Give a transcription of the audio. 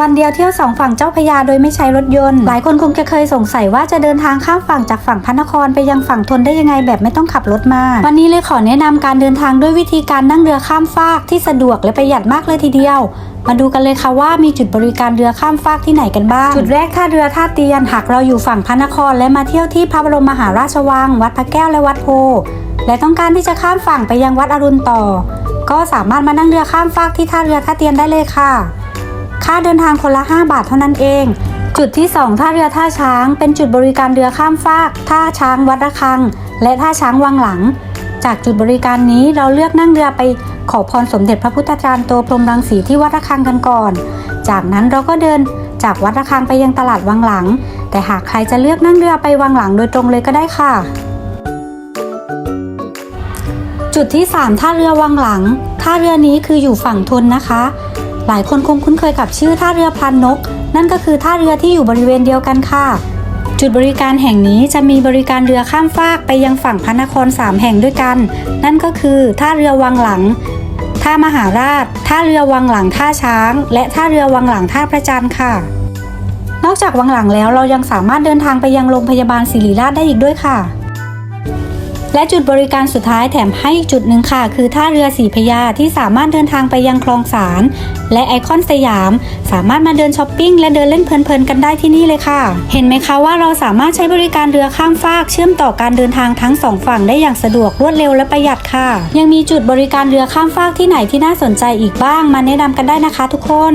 วันเดียวเที่ยวสองฝั่งเจ้าพยาโดยไม่ใช้รถยนต์ หลายคนคงจะเคยสงสัยว่าจะเดินทางข้ามฝั่งจากฝั่งพระนครไปยังฝั่งทนได้ยังไงแบบไม่ต้องขับรถมา วันนี้เลยขอแนะนำการเดินทางด้วยวิธีการนั่งเรือข้ามฟากที่สะดวกและประหยัดมากเลยทีเดียวมาดูกันเลยค่ะว่ามีจุดบริการเรือข้ามฟากที่ไหนกันบ้าง จุดแรกท่าเรือท่าเตียนหากเราอยู่ฝั่งพระนคร และมาเที่ยวที่พระบรมมหาราชวัง วัดพระแก้วและวัดโพและต้องการที่จะข้ามฝั่งไปยังวัดอรุณต่อ ก็สามารถมานั่งเรือข้ามฟากที่ท่าเรือท่าเตียนได้เลยค่ะ ค่าเดินทางคนละ 5 บาทเท่านั้นเอง จุดที่ 2 ท่าเรือท่าช้าง เป็นจุดบริการเรือข้ามฟาก ท่าช้างวัดระฆัง และท่าช้างวังหลัง จากจุดบริการนี้เราเลือกนั่งเรือไปขอพรสมเด็จพระพุทธจารย์โตพรหมรังสีที่วัดระฆังกันก่อน จากนั้นเราก็เดินจากวัดระฆังไปยังตลาดวังหลัง แต่หากใครจะเลือกนั่งเรือไปวังหลังโดยตรงเลยก็ได้ค่ะ จุดที่ 3 ท่าเรือวังหลัง ท่าเรือนี้คืออยู่ฝั่งทนนะคะ หลายคนคงคุ้นเคยกับชื่อท่าเรือพลันนก นั่นก็คือท่าเรือที่อยู่บริเวณเดียวกันค่ะ จุดบริการแห่งนี้จะมีบริการเรือข้ามฟากไปยังฝั่งพระนคร 3 แห่งด้วยกัน นั่นก็คือท่าเรือวังหลัง ท่ามหาราช ท่าเรือวังหลังท่าช้าง และท่าเรือวังหลังท่าพระจันทร์ค่ะ นอกจากวังหลังแล้วเรายังสามารถเดินทางไปยังโรงพยาบาลศิริราชได้อีกด้วยค่ะ และจุดบริการสุดท้ายแถมให้อีกจุดหนึ่งค่ะ คือท่าเรือสีพยาที่สามารถเดินทางไปยังคลองสารและไอคอนสยาม สามารถมาเดินช้อปปิ้งและเดินเล่นเพลินๆกันได้ที่นี่เลยค่ะ เห็นไหมคะว่าเราสามารถใช้บริการเรือข้ามฟากเชื่อมต่อการเดินทางทั้งสองฝั่งได้อย่างสะดวกรวดเร็วและประหยัดค่ะ ยังมีจุดบริการเรือข้ามฟากที่ไหนที่น่าสนใจอีกบ้าง มาแนะนำกันได้นะคะทุกคน